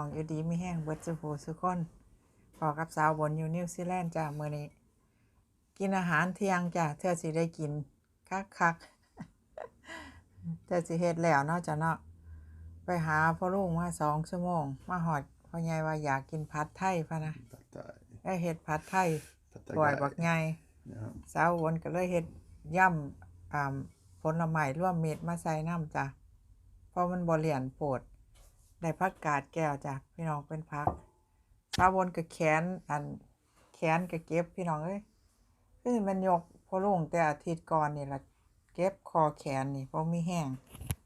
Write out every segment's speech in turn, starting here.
องอยู่ดีไม่แห้งเบิดสุโขสุคนพอกับสาวบนอยู่นิวซีแลนด์จ้าเมื่อนี้ กินอาหารเที่ยงจ้าเธอสิได้กิน คักคักๆเธอสิเฮ็ดแล้วเนาะจ้ะเนาะไปหาพ่อลุงมาสองชั่วโมง มาหอดพ่อใหญ่ว่าอยากกินผัดไทยพะนะ Fatta, ได้เฮ็ดผัดไทย fatta บ่อยบัก grejer. ใหญ่ Ja. สาววนก็เลยเฮ็ดย่ำอ่าผลไม้ร่วมเม็ดมาใส่น้ำจ้ะเพราะมันบ่เลี่ยนโปด ได้พักกาดแก้วจ้ะพี่น้องเป็นพักสาววนก็แขนอันแขนก็เก็บพี่น้องเอ้ยคือมันยกพอลงแต่อาทิตย์ก่อนนี่ละเก็บคอแขนนี่เพราะมีแห้ง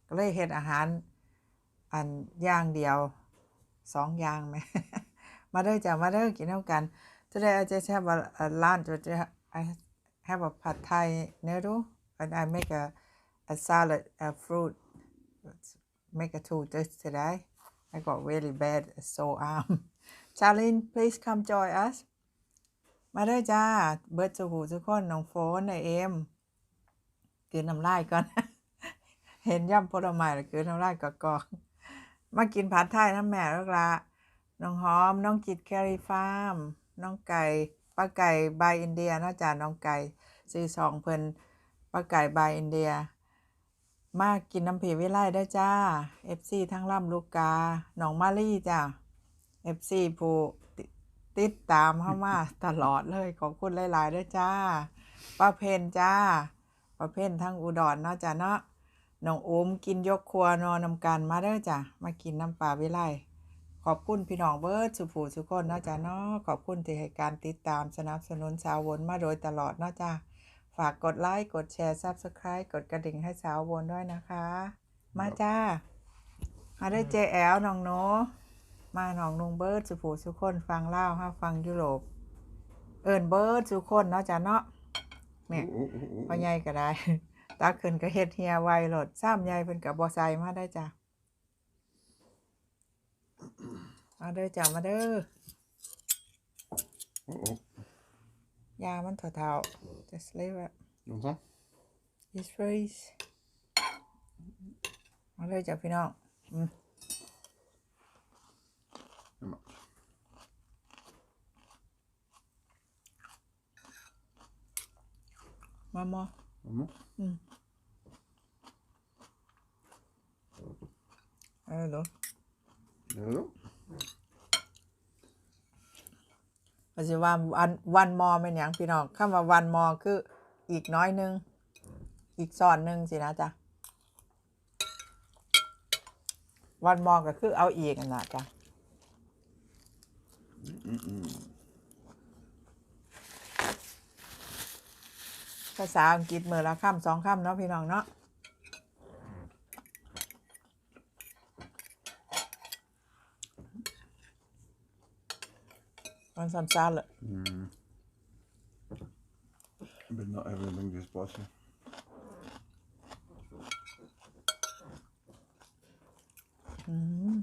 ก็เลยเฮ็ดอาหารอันย่างเดียวสองอย่างไหมมาเด้อจ้ะมาเด้อกินน้ำกัน Today I just have a, a lunch. or ju- I have a pad thai noodle and I make a, a salad, a fruit. Let's make a two just today. I got really bad sore arm. Charlene, please come join us. มาเด้อจ้า เบิร์ดสุหูทุกคนน้องโฟนในเอ็มกินน้ำลายก่อน เห็นย่ำผลไม้แล้วกินน้ำลายกอกๆมากินผัดไทยน้ำแม่ล้วละน้องหอม น้องจิตแครีฟาร์ม น้องไก่ป้าไก่บายอินเดียนาะจ้าน้องไก่ซื้อสองเพิ่นป้าไก่บายอินเดีย มากินน้ำผีวิไลได้จ้า FC ทั้งล่ำลูกกา หนองมาลี่จ้า FC ผู้ติติดตามเข้ามาตลอดเลยขอบคุณหลายๆด้วยจ้าป้าเพนจ้าป้าเพนทั้งอุดรเนาะจ้าเนาะน้องโอมกินยกครัวนอนนำกันมาเด้อจ้ะมากินน้ำปลาวิไลขอบคุณพี่น้องเบิร์ดสุผูสุคนเนาะจ้ะเนาะขอบคุณที่ให้การติดตามสนับสนุนสาววนมาโดยตลอดเนาะจ้ะ ฝากกดไลค์กดแชร์ Subscribe กดกระดิ่งให้สาววนด้วยนะคะ มาจ้า มาได้เจแอลน้องโน มาน้องนุงเบิร์ดสุผูสุคนฟังเล่าวฮะฟังยุโรป เอิญเบิร์ดสุคนเนาะจ้ะเนาะเนี่ย Oh, oh, oh, oh. พ่อใหญ่ก็ได้ ตาขึ้นก็เฮ็ดเฮียไวโหลดซ้ำใหญ่เพิ่นก็บ่ใส่มาได้จ้ะมาเด้อจ้ะมาเด้อ Oh, oh. ยามันเท่าๆ just leave it Vänta. it's freeze มาเด้อจ้ะพี่น้องอืม Emma. มาหมอ Emma. เออเหรอ Ja. ก็สิว่าวันวันมอเป็นหยังพี่น้องคำว่าวันมอคืออีกน้อยหนึง อีกซ้อนหนึงสินะจ๊ะวันมอก็คือเอาอีกนั่นล่ะจ้ะภาษาอังกฤษมือละคำสองคำเนาะพี่น้องเนาะ มันสั้นๆเลย Mm. But not everything is spicy. อืม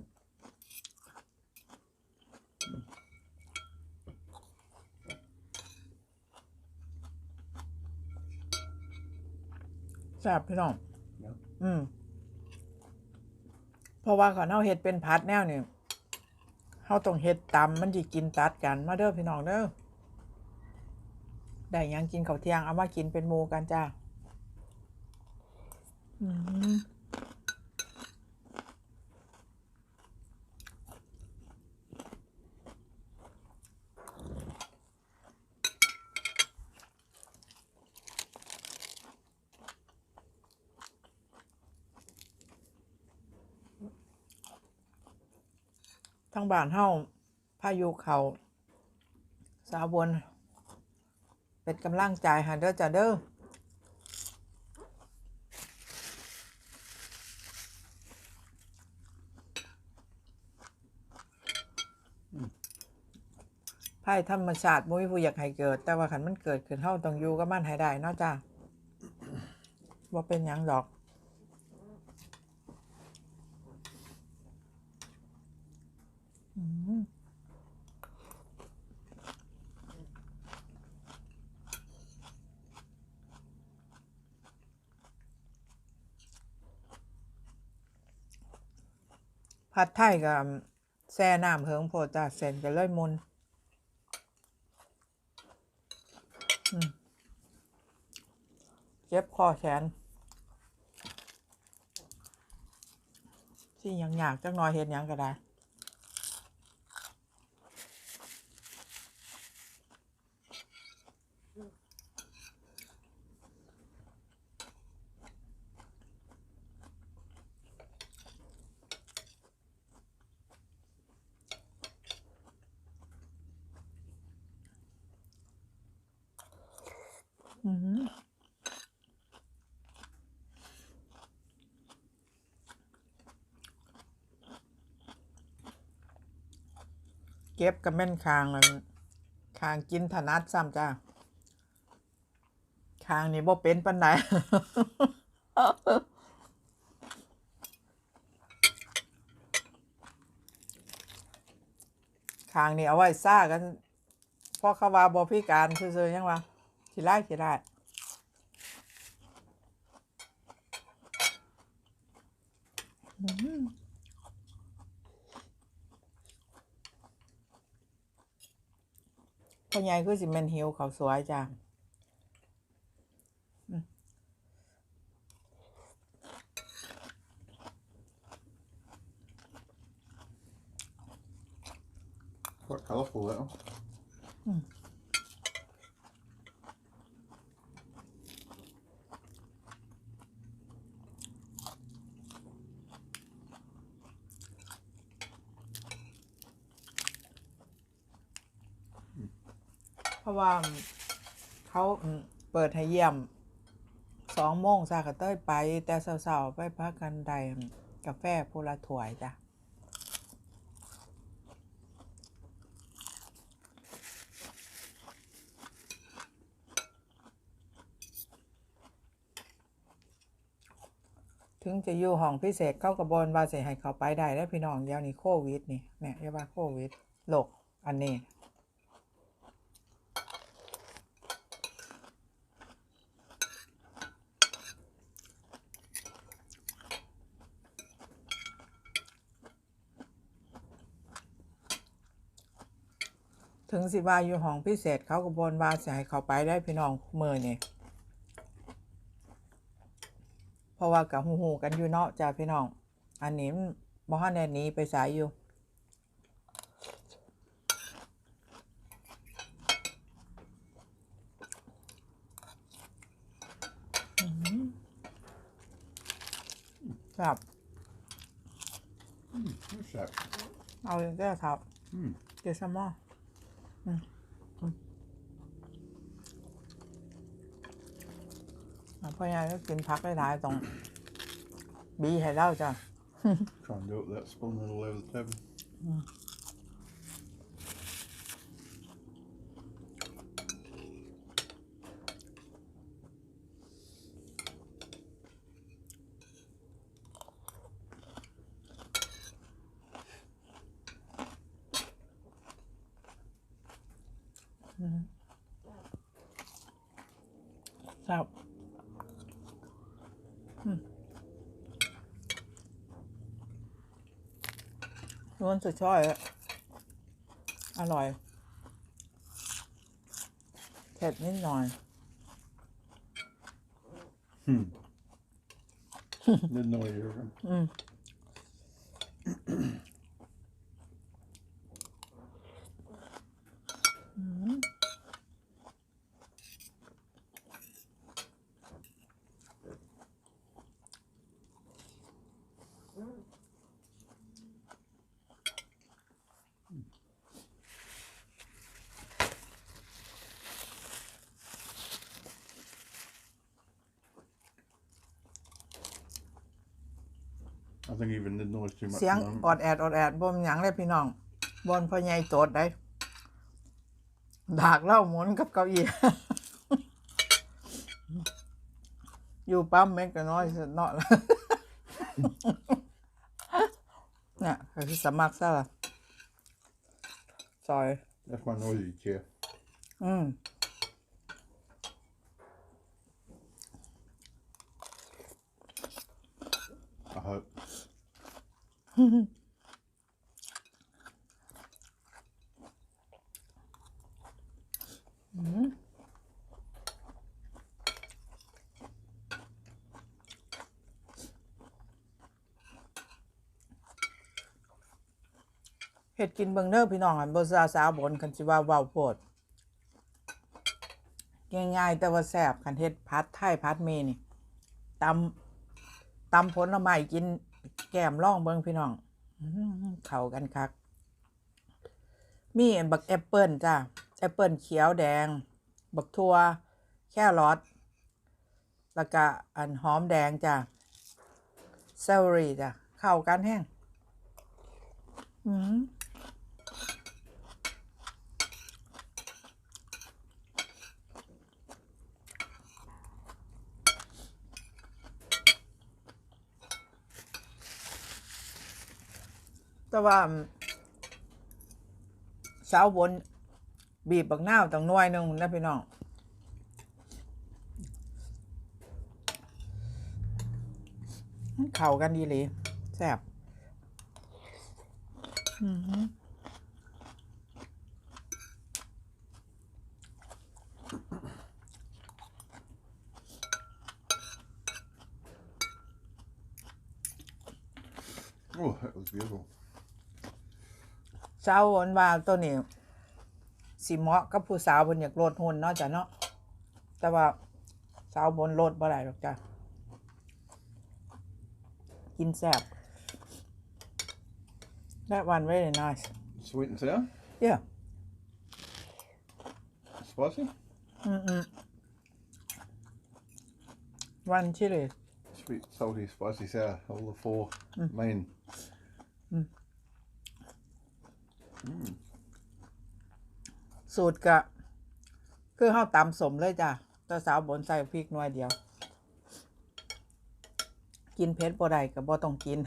แซ่บพี่น้อง Ja. อืม เพราะว่าเขาเอาเห็ดเป็นพัดแนวนี่ เขาต้องเห็ดตำมันจะกินตัดกันมาเด้อพี่น้องเด้อได้ยังกินข้าวเที่ยงเอามากินเป็นโมูกันจ้า อืม ทั้งบ้านเฮาพายุเขาสาวบน เป็นกำลังใจให้เด้อจ้าเด้อภัยธรรมชาติบ่มีผู้อยากให้เกิด แต่ว่าคันมันเกิดขึ้นเฮาต้องอยู่กับมันให้ได้เนาะจ้าบ่าเป็นหยังดอก ผัดไทยกับแซ่น้ำเหิงโพดจ้าเส้นกันเลยมุนเจ็บคอแขนที่ยังอยากจักหน้อยเห็นยังก็ได้ อืมเก็บกับแม่นคางมันคางกินถนัดซ้ำจ้าคางนี่บ่เป็นปันไดคางนี่เอาไว้ซ่ากันพราะเขาวาบ่พิการซื่อๆยังวะขี้ไล่ขี้ไล่อื้อหือ พ่อใหญ่คือสิแม่นหิวเขาสวยจ้าเขาก็ผัวอืม ราะว่าเขาเปิดให้เยี่ยมสองโมงซากระเต้ยไป แต่เสาๆไปพักกันใดกาแฟพูละถวยจ้ะถึงจะอยู่ห้องพิเศษเข้ากระบอนว่าสิให้เขาไปได้แล้วพี่น้องเดียวนี้โควิดนี่แม่ยเรียกว่าโควิดโรคอันนี้ ถึงสิว่าอยู่ห้องพิเศษเขากระบอนว่าสิให้เขาไปได้พี่น้องมือนี่เพราะว่ากับหูหูๆกันอยู่เนาะจ้าพี่น้อง อันนี้มันบ่ฮันแน่หนี้ไปสายอยู่อื้อหือครับ What's that? เอาอย่างนี้ครับ Hmm. เดี๋ยวสมออืมอืมอะ พ่อใหญ่ก็กินพักได้หลายๆตรง บีให้เล่าจ้ะ Try and do it with that spoon all over the table. อืมนวลสุดช่อยอะอร่อย เผ็ดนิดหน่อย Hmm. Didn't know you were. อืม I think even didn't noise too much. เสียง at the moment. ออดแอดออดแอดบ่มหยังเลยพี่น้องบนพ่อใหญ่โจดได้ดากเหล่าหมุนกับเก้าอี้ อยู่ปั๊มเม็กก็น้อยสุดเนาะเนี่ยคือสมัครซะล่ะซอย That's my noisy chair. อืม I hope. เห็ดกินเบิงเนอร์พี่น้องอันบนสาวสาวบนคันจิว่าว้าโปดง่ายๆแต่ว่าแสบคันเห็ดพัดไทยพัดเมนี่ตำตำผลละไม้กิน แก้มล่องเบิ้งพี่น้องเข้ากันคัก มีบักแอปเปิลจ้าแอปเปิลเขียวแดง บักทั่วแครอทแล้วก็อันหอมแดงจ้าเซลรี่จ้าเข้ากันแห้ง อืม แต่ว่าเช้าบนบีบบักหน้าตั้งน่วยนึงนะพี่น้องเข้ากันดีเลยแซ่บอือหือ Oh, that was beautiful. เช้าวันว่าตัวนี้สิเหมาะกับผู้สาวบนอยากลดหุ่นเนาะจ้ะเนาะแต่ว่าสาวบนลดบ่ได้หรอกจ้ะกินแซ่บ That one really nice Sweet and sour? yeah Spicy? อืมอืม one chili Sweet, salty, spicy, sour. All the four main. Mm. สูตรกะคือข้าวตำสมเลยจ้ะแต่สาวบนใส่พริกหน่วยเดียว กินเผ็ดบ่ได้ก็บ่ต้องกิน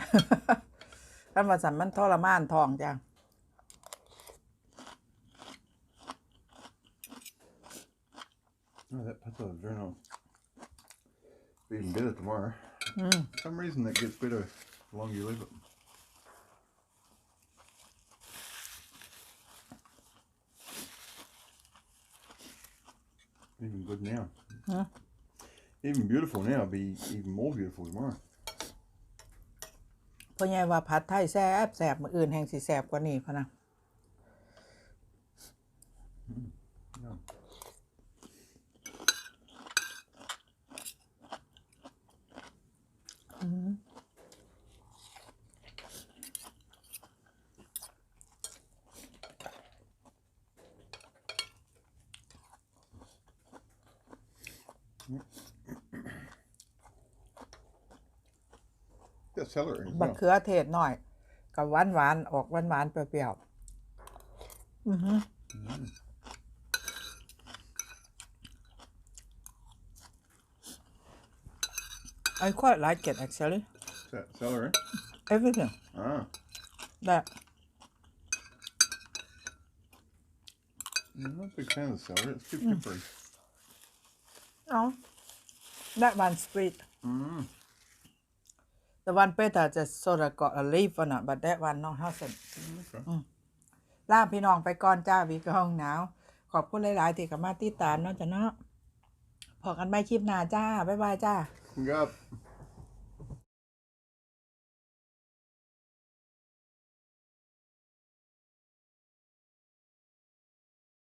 คันว่าสันมันทรมานท้องจ้ะ Oh, that pepper is very nice. Be even better tomorrow. อืม For some reason that gets better the longer you leave it. Even good now. Huh? Even beautiful now, be even more beautiful tomorrow. เพราะไงว่าผัดไทยแซ่บแซ่บมื้ออื่นแห่งสิแซ่บกว่านี้พะนะ Got celery as บัก well. เขือเทศหน่อยกับหวานหวานๆออกหวานหวานๆเปรี้ยวๆอือหือ I quite like it actually Is that celery? everything Ah. that I'm not a big fan of celery. It's too peppery. oh that one sweet Mm. The one better just sort of got a leaf on it but that one no hasn't Okay. ลาพี่น้องไปก่อนจ้าวีก็ห้องหนาว ขอบคุณหลาย ๆ ที่เข้ามาติดตามเนาะจ้ะเนาะพอกันไม่คลิปหน้าจ้า บ๊ายบายจ้า Go up.